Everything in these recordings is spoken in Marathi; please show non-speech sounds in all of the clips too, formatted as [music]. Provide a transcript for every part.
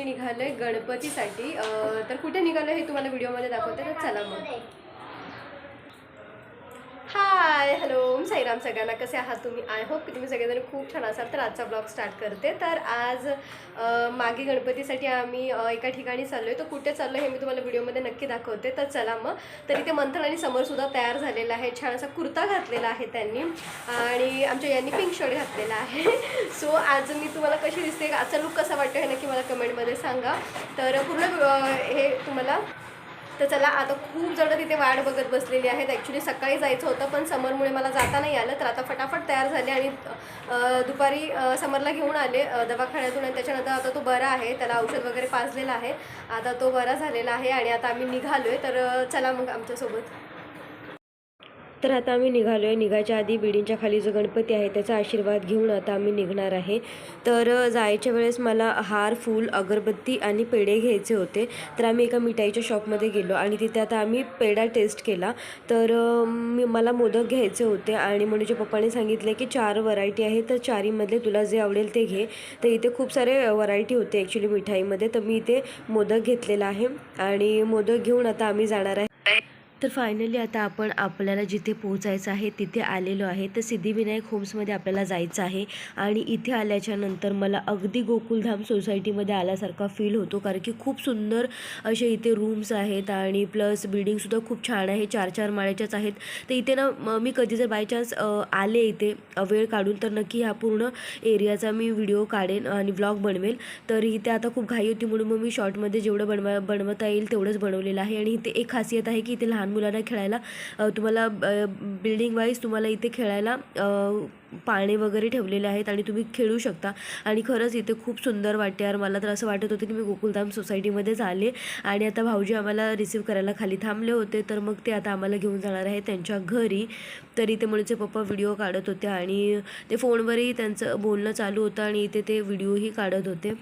आम्ही निघालो आहे गणपतीसाठी तर कुठे निघालो हे तुम्हाला व्हिडिओमध्ये दाखवते. तर चला मग. हाय हॅलो साईराम सगळ्यांना. कसे आहात तुम्ही? आय होप की तुम्ही सगळेजण खूप छान असाल. तर आजचा ब्लॉग स्टार्ट करते. तर आज मागे गणपतीसाठी आम्ही एका ठिकाणी चाललो आहे तर कुठे चाललो हे मी तुम्हाला व्हिडिओमध्ये नक्की दाखवते. तर चला मग. तर इथे मंथन आणि समरसुद्धा तयार झालेला आहे. छान असा कुर्ता घातलेला आहे त्यांनी. आणि आमच्या यांनी पिंक शर्ट घातलेला आहे. [laughs] सो आज मी तुम्हाला कशी दिसते आजचा लुक कसा वाटतो हे नक्की मला कमेंटमध्ये सांगा. तर पूर्ण हे तुम्हाला तर चला आता खूप जण तिथे वाट बघत बसलेली आहेत. ॲक्च्युली सकाळी जायचं होतं पण समरमुळे मला जाता नाही आलं. तर आता फटाफट तयार झाले आणि दुपारी समरला घेऊन आले दवाखान्यातून. आणि त्याच्यानंतर आता तो बरा आहे. त्याला औषध वगैरे पाजलेलं आहे. आता तो बरा झालेला आहे आणि आता आम्ही निघालो आहे तर चला मग आमच्यासोबत. तर आता आम्ही निघालो आहे निघायच्या आधी बिल्डिंगच्या खाली जो गणपती आहे त्याचा आशीर्वाद घेऊन आता आम्ही निघणार आहे. तर जायच्या वेळेस मला हार फूल अगरबत्ती आणि पेढे घ्यायचे होते. तर आम्ही एका मिठाईच्या शॉपमध्ये गेलो आणि तिथे आता आम्ही पेढा टेस्ट केला. तर मी मला मोदक घ्यायचे होते आणि म्हणजे पप्पाने सांगितले की चार व्हरायटी आहे तर चारीमधले तुला जे आवडेल ते घे. तर इथे खूप सारे व्हरायटी होते ॲक्च्युली मिठाईमध्ये. तर मी इथे मोदक घेतलेला आहे आणि मोदक घेऊन आता आम्ही जाणार आहे. तर फायनली आता आपण आपल्याला जिथे पोहोचायचं आहे तिथे आलेलो आहे. तर सिद्धिविनायक होम्समध्ये आपल्याला जायचं आहे. आणि इथे आल्याच्यानंतर मला अगदी गोकुलधाम सोसायटीमध्ये आल्यासारखा फील होतो. कारण की खूप सुंदर असे इथे रूम्स आहेत आणि प्लस बिल्डिंगसुद्धा खूप छान आहे. चार चार माळ्याच्याच आहेत. तर इथे ना मी कधी जर बाय चान्स आले इथे वेळ काढून तर नक्की ह्या पूर्ण एरियाचा मी व्हिडिओ काढेन आणि व्लॉग बनवेल. तर इथे आता खूप घाई होती म्हणून मग मी शॉर्टमध्ये जेवढं बनवा बनवता येईल तेवढंच बनवलेलं आहे. आणि इथे एक खासियत आहे की इथे लहान मुलांना खेळायला तुम्हाला बिल्डिंग वाईज तुम्हाला इथे खेळायला पाळणे वगैरे ठेवलेले आहेत आणि तुम्ही खेळू शकता. आणि खरंच इथे खूप सुंदर वाटते यार. मला तर असं वाटत होतं की मी गोकुलधाम सोसायटीमध्ये झाले आणि आता भाऊजी आम्हाला रिसीव्ह करायला खाली थांबले होते. तर मग ते आता आम्हाला घेऊन जाणार आहे त्यांच्या घरी. तर इथे मुलीचे पप्पा व्हिडिओ काढत होते आणि ते फोनवरही त्यांचं बोलणं चालू होतं आणि इथे ते व्हिडिओही काढत होते.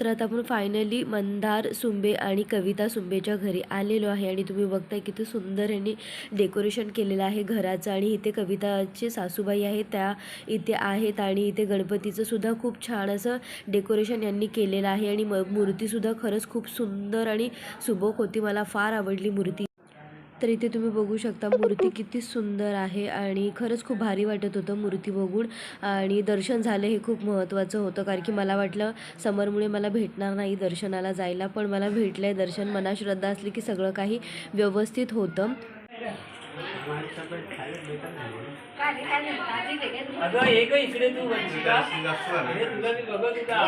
तर आता आपण फायनली मंदार सुंबे आणि कविता सुंबेच्या घरी आलेलो आहे आणि तुम्ही बघताय किती सुंदर यांनी डेकोरेशन केलेलं आहे घराचं आणि इथे कविताचे सासूबाई आहेत त्या इथे आहेत आणि इथे गणपतीचं सुद्धा खूप छान असं डेकोरेशन यांनी केलेलं आहे आणि म मूर्तीसुद्धा खरंच खूप सुंदर आणि सुबोक होती. मला फार आवडली मूर्ती. तर इथे तुम्ही बघू शकता मूर्ती किती सुंदर आहे आणि खरंच खूप भारी वाटत होतं मूर्ती बघून. आणि दर्शन झालं हे खूप महत्त्वाचं होतं कारण की मला वाटलं समरमुळे मला भेटणार नाही दर्शनाला जायला पण मला भेटलं आहे दर्शन. मनात श्रद्धा असली की सगळं काही व्यवस्थित होतं.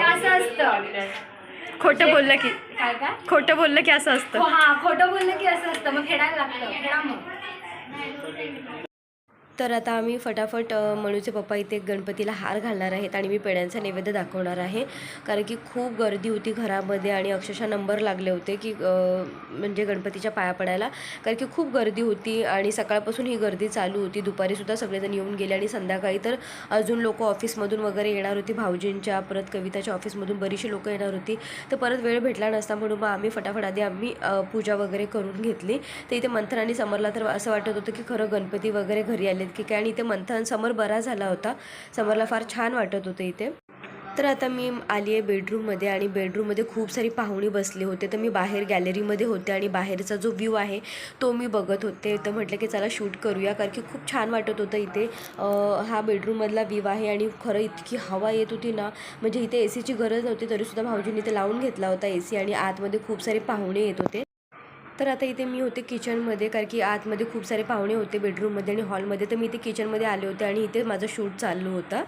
असं असतं. खोटं बोललं की काय काय? खोटं बोललं की असं असतं. हो हा खोटं बोललं की असं असतं. मग खेळायला लागतं. खेळा मग. तर आता आम्ही फटाफट मनूचे पप्पा इथे गणपतीला हार घालणार आहेत आणि मी पेड्यांचा नैवेद्य दाखवणार आहे. कारण की खूप गर्दी होती घरामध्ये आणि अक्षरशः नंबर लागले होते की म्हणजे गणपतीच्या पाया पडायला. कारण की खूप गर्दी होती आणि सकाळपासून ही गर्दी चालू होती. दुपारीसुद्धा सगळेजण येऊन गेले आणि संध्याकाळी तर अजून लोक ऑफिसमधून वगैरे येणार होती. भाऊजींच्या परत कविताच्या ऑफिसमधून बरीचशी लोकं येणार होती. तर परत वेळ भेटला नसता म्हणून मग आम्ही फटाफट आधी आम्ही पूजा वगैरे करून घेतली. तर इथे मंथन आणि समरला तर असं वाटत होतं की खरं गणपती वगैरे घरी आले आहेत की काय आणि इथे मंथन समर बरा झाला होता. समरला फार छान वाटत होतं इथे. तर आता मी आली आहे बेडरूममध्ये आणि बेडरूममध्ये खूप सारी पाहुणे बसले होते. तर मी बाहेर गॅलरीमध्ये होते आणि बाहेरचा जो व्ह्यू आहे तो मी बघत होते. तर म्हटलं की चला शूट करूया कारण की खूप छान वाटत होतं इथे. हा बेडरूममधला व्ह्यू आहे आणि खरं इतकी हवा येत होती ना म्हणजे इथे ए सीची गरज नव्हती तरीसुद्धा भाऊजींनी इथे लावून घेतला होता ए सी आणि आतमध्ये खूप सारे पाहुणे येत होते. तर आता इथे मी होते किचनमध्ये कारण की आतमध्ये खूप सारे पाहुणे होते बेडरूममध्ये आणि हॉलमध्ये तर मी इथे किचनमध्ये आले होते आणि इथे माझं शूट चालू होतं.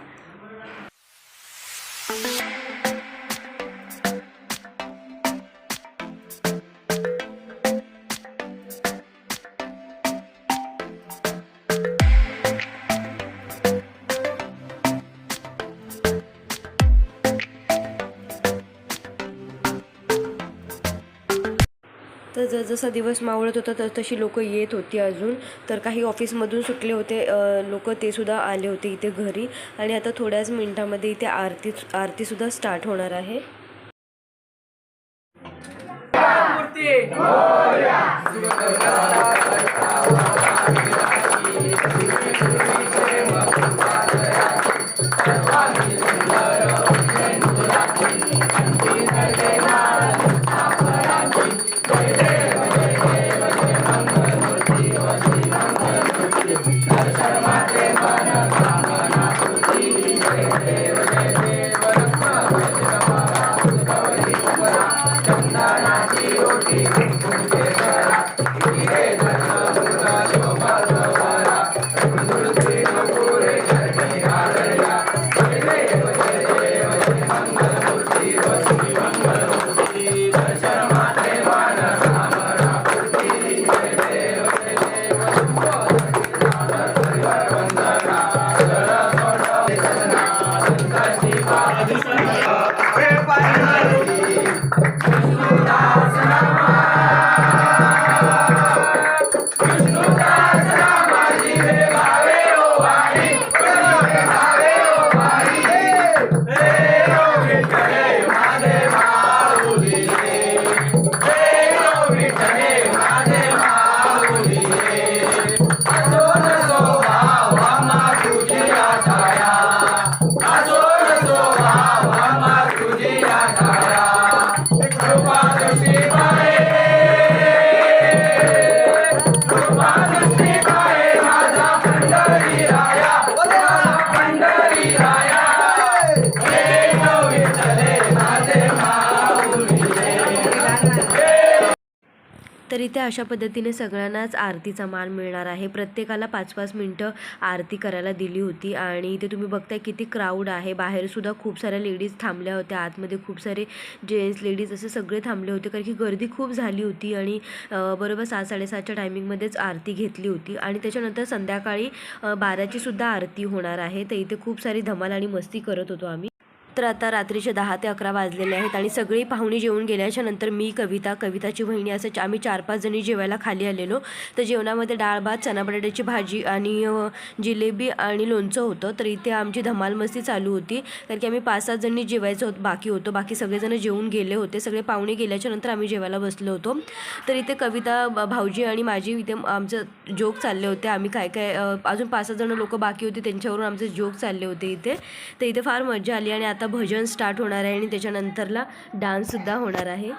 जसजसा दिवस मावळत होता तस तशी लोकं येत होती अजून. तर काही ऑफिसमधून सुटले होते लोक तेसुद्धा आले होते इथे घरी. आणि आता थोड्याच मिनटामध्ये इथे आरती आरतीसुद्धा स्टार्ट होणार आहे. अशा पद्धतीने सगळ्यांनाच आरतीचा मान मिळणार आहे. प्रत्येकाला पाच पाच मिनटं आरती करायला दिली होती आणि इथे तुम्ही बघताय किती क्राऊड आहे. बाहेरसुद्धा खूप साऱ्या लेडीज थांबल्या होत्या. आतमध्ये खूप सारे जेंट्स लेडीज असे सगळे थांबले होते कारण की गर्दी खूप झाली होती आणि बरोबर सात साडेसातच्या टायमिंगमध्येच आरती घेतली होती आणि त्याच्यानंतर संध्याकाळी बाराचीसुद्धा बाराची सुद्धा आरती होणार आहे. तर इथे खूप सारी धमाल आणि मस्ती करत होतो आम्ही. तर आता रात्रीचे दहा ते अकरा वाजलेले आहेत आणि सगळी पाहुणी जेवून गेल्याच्यानंतर मी कविता कविताची बहिणी असं आम्ही चार पाच जणी जेवायला खाली आलेलो. तर जेवणामध्ये डाळ भात चना बटाट्याची भाजी आणि जिलेबी आणि लोणचं होतं. तर इथे आमची धमाल मस्ती चालू होती. कारण की आम्ही पाच सात जणी जेवायचं होत बाकी होतो. बाकी सगळेजण जेवून गेले होते. सगळे पाहुणे गेल्याच्यानंतर आम्ही जेवायला बसलो होतो. तर इथे कविता भाऊजी आणि माझी इथे आमचं जोक चालले होते. आम्ही काय काय अजून पाच सहा जण लोक बाकी होते. त्यांच्यावरून आमचे जोक चालले होते इथे. तर इथे फार मजा आली आणि आता भजन स्टार्ट होणार आहे आणि त्याच्यानंतरला डान्ससुद्धा होणार आहे.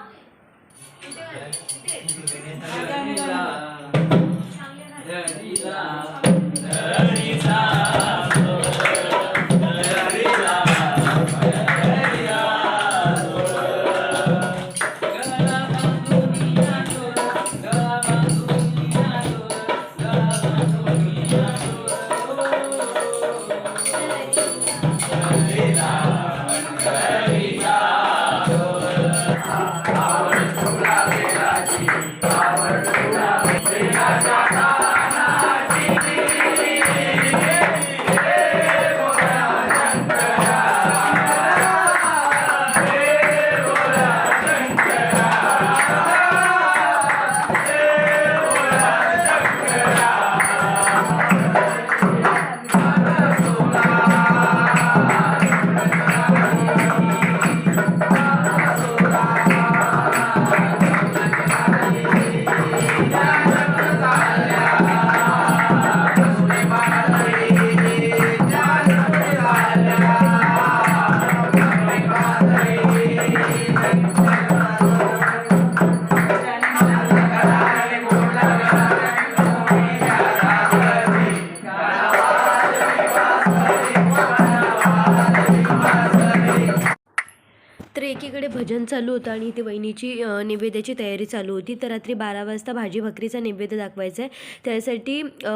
एकीकडे भजन चालू होतं आणि इथे वहिनीची नैवेद्याची तयारी चालू होती. तर रात्री बारा वाजता भाजी भाकरीचा नैवेद्य दाखवायचा आहे. त्यासाठी अ,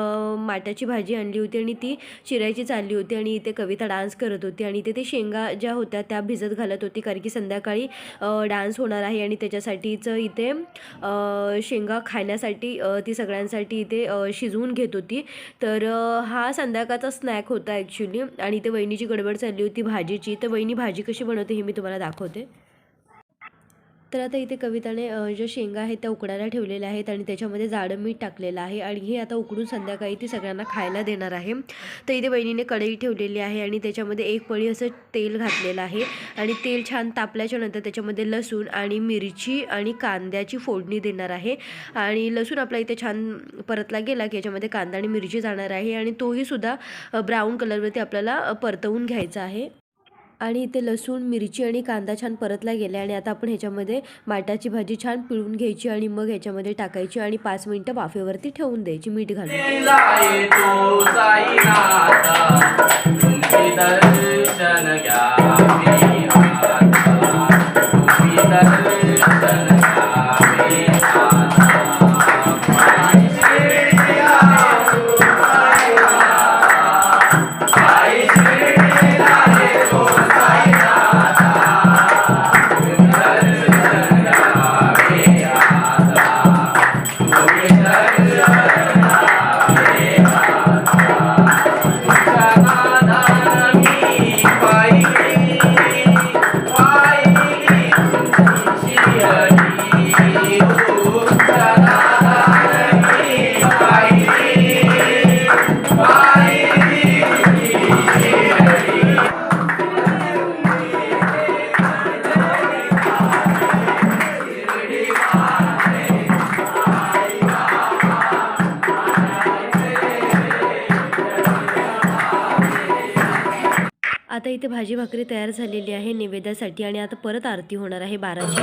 माटाची भाजी आणली होती आणि ती चिरायची चालली होती आणि इथे कविता डान्स करत होती आणि इथे ते शेंगा ज्या होत्या त्या भिजत घालत होती कारण की संध्याकाळी डान्स होणार आहे आणि त्याच्यासाठीच इथे शेंगा खाण्यासाठी ती सगळ्यांसाठी इथे शिजवून घेत होती. तर हा संध्याकाळचा स्नॅक होता ॲक्च्युली आणि इथे वहिनीची गडबड चालली होती भाजीची. तर वहिनी भाजी कशी बनवते हे मी तुम्हाला दाखवते. तर आता इथे कविताने ज्या शेंगा आहेत त्या उकडायला ठेवलेल्या आहेत आणि त्याच्यामध्ये जाडं मीठ टाकलेलं आहे आणि हे आता उकडून संध्याकाळी ती सगळ्यांना खायला देणार आहे. तर इथे बहिणीने कढई ठेवलेली आहे आणि त्याच्यामध्ये एक पळी असं तेल घातलेलं आहे आणि तेल छान तापल्याच्या नंतर त्याच्यामध्ये लसूण आणि मिरची आणि कांद्याची फोडणी देणार आहे. आणि लसूण आपला इथे छान परतला गेला की याच्यामध्ये कांदा आणि मिरची जाणार आहे आणि तोही सुद्धा ब्राऊन कलरवरती आपल्याला परतवून घ्यायचा आहे. आणि इथे लसूण मिरची आणि कांदा छान परतला गेला आणि आता आपण ह्याच्यामध्ये माटाची भाजी छान पिळून घ्यायची आणि मग ह्याच्यामध्ये टाकायची आणि पाच मिनटं वाफेवरती ठेवून द्यायची मीठ घालून. इथे भाजी भाकरी तयार झालेली आहे निवेद्यासाठी आणि आता परत आरती होणार आहे बाराची.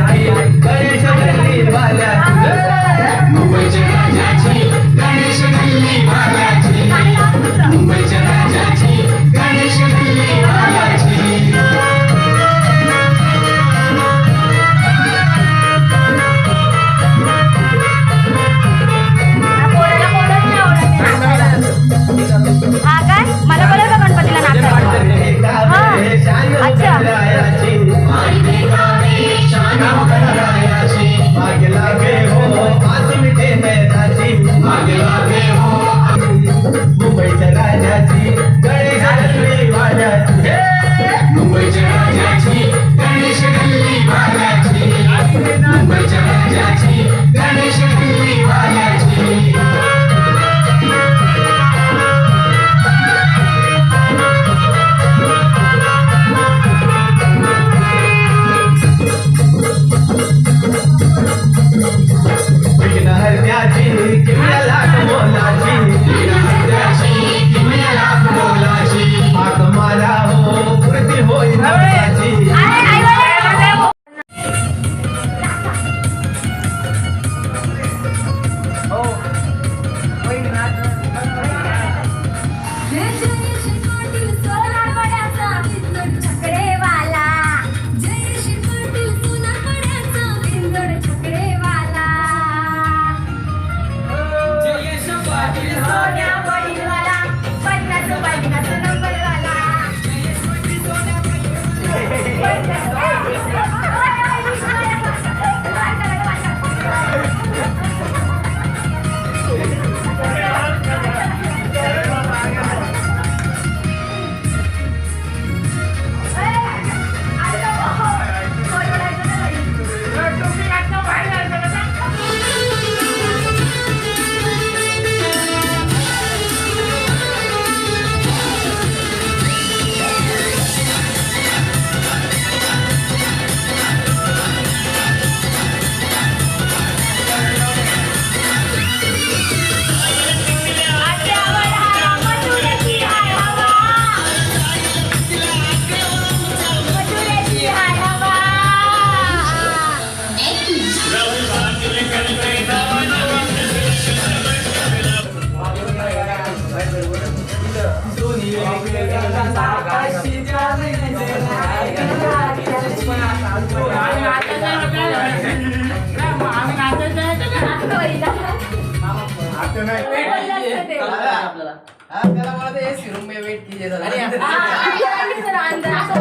आपल्याला हा, त्याला मला ते सिरूम वेट किती अरे, हा, हा,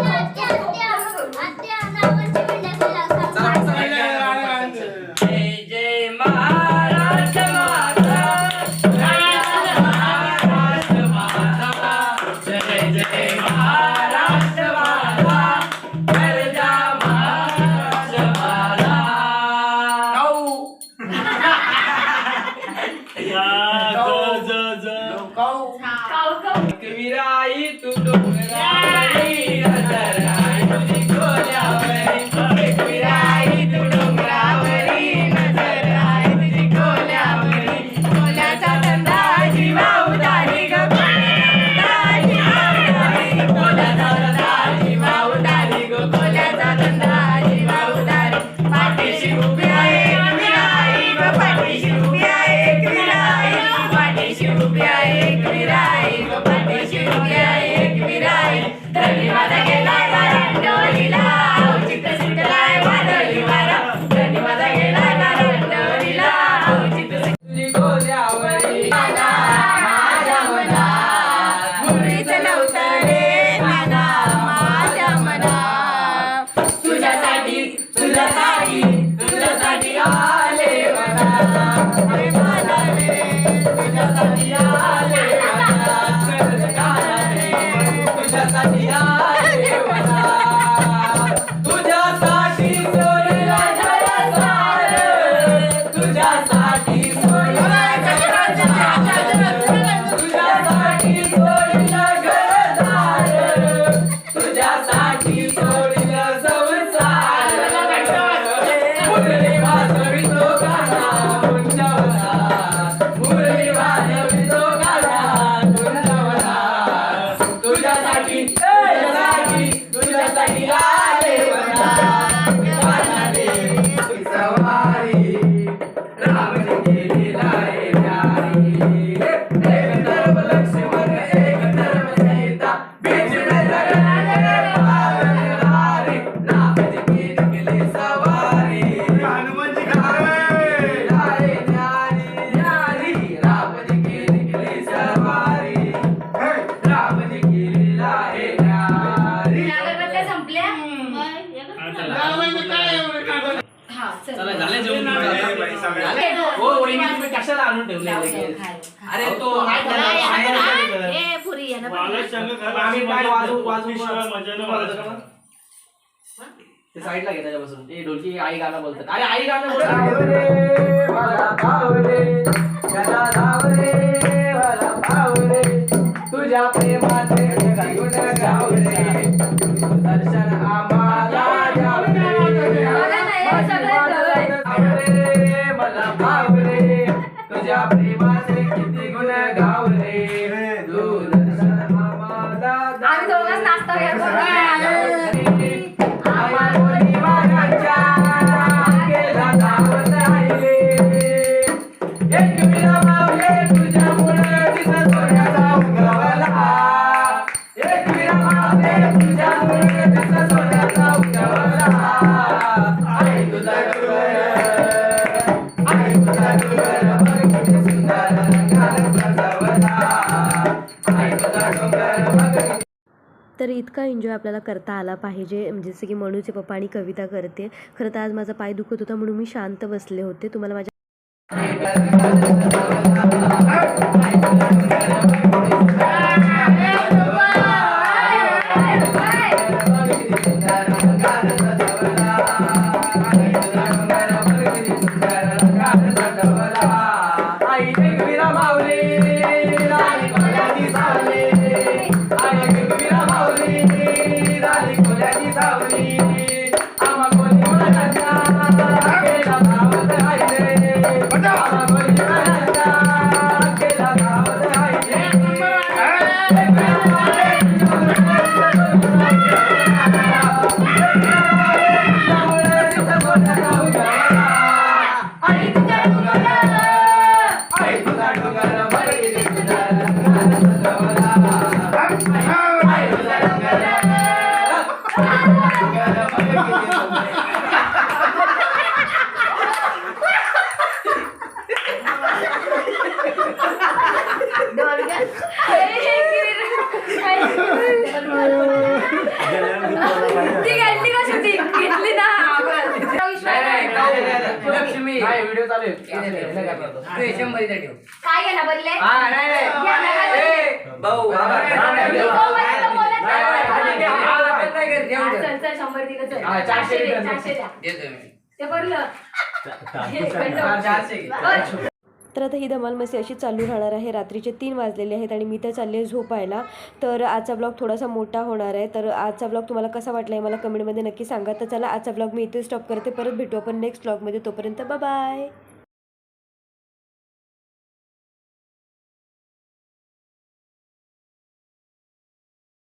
తుడు రాయి आणून ठेवले अरे तो आम्ही साईडला घे त्याच्यापासून. ते ढोलकी आई गाणं बोलतात. अरे आई गाणं बोलतात तुझ्या प्रेमाचे दर्शन आम्हाला तर इतका एन्जॉय आपल्याला करता आला पाहिजे. जसं की मनूचे पप्पा आणि कविता करते. खरं तर आज माझा पाय दुखत होता म्हणून मी शांत बसले होते. तुम्हाला माझ्या [laughs] लक्ष्मी नाही व्हिडिओ चालू आहे. तू. शंभर इथे ठेव. काय घेणार बदले हा नाही नाही. ए, भाऊ हा, नाही, नाही, नाही, नाही, बोलत नाही. नाही, नाही, नाही, हा, नाही, हा, चल. चल शंभर दिलं चल. हा, चारशे चारशे दे, द्या. देतो मी. ते भरलं हा, चारशे घे. बरं. तर आता ही धमालमस्ती अशी चालू राहणार आहे. रात्रीचे तीन वाजलेले आहेत आणि मी तर चालले आहे झोपायला तर आजचा ब्लॉग थोडासा मोठा होणार आहे. तर आजचा ब्लॉग तुम्हाला कसा वाटला आहे मला कमेंटमध्ये नक्की सांगा. तर चला आजचा ब्लॉग मी इथे स्टॉप करते. परत भेटू आपण नेक्स्ट ब्लॉगमध्ये तोपर्यंत बाय